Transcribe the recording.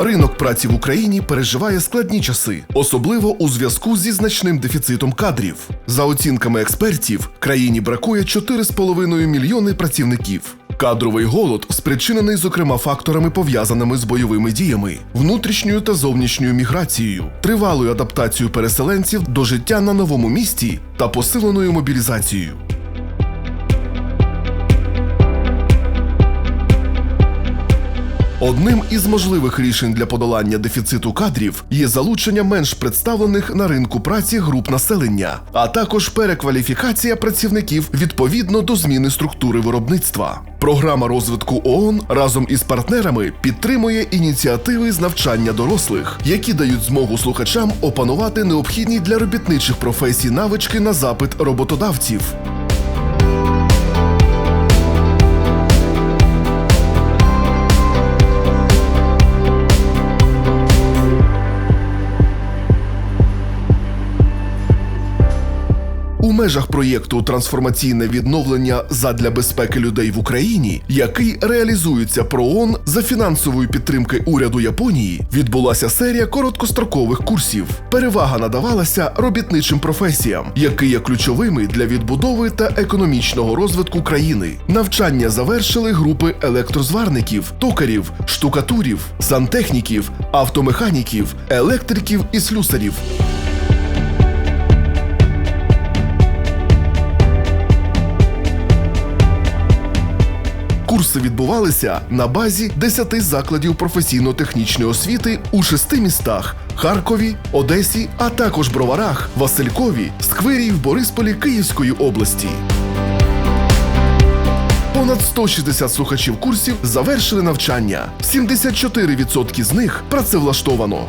Ринок праці в Україні переживає складні часи, особливо у зв'язку зі значним дефіцитом кадрів. За оцінками експертів, країні бракує 4,5 мільйони працівників. Кадровий голод спричинений, зокрема, факторами пов'язаними з бойовими діями, внутрішньою та зовнішньою міграцією, тривалою адаптацією переселенців до життя на новому місці та посиленою мобілізацією. Одним із можливих рішень для подолання дефіциту кадрів є залучення менш представлених на ринку праці груп населення, а також перекваліфікація працівників відповідно до зміни структури виробництва. Програма розвитку ООН разом із партнерами підтримує ініціативи з навчання дорослих, які дають змогу слухачам опанувати необхідні для робітничих професій навички на запит роботодавців. У межах проєкту Трансформаційне відновлення задля безпеки людей в Україні, який реалізується ПРООН за фінансової підтримки уряду Японії, відбулася серія короткострокових курсів. Перевага надавалася робітничим професіям, які є ключовими для відбудови та економічного розвитку країни. Навчання завершили групи електрозварників, токарів, штукатурів, сантехніків, автомеханіків, електриків і слюсарів. Курси відбувалися на базі 10 закладів професійно-технічної освіти у шести містах: Харкові, Одесі, а також Броварах, Василькові, Сквирі в Борисполі Київської області. Понад 160 слухачів курсів завершили навчання. 74% з них працевлаштовано.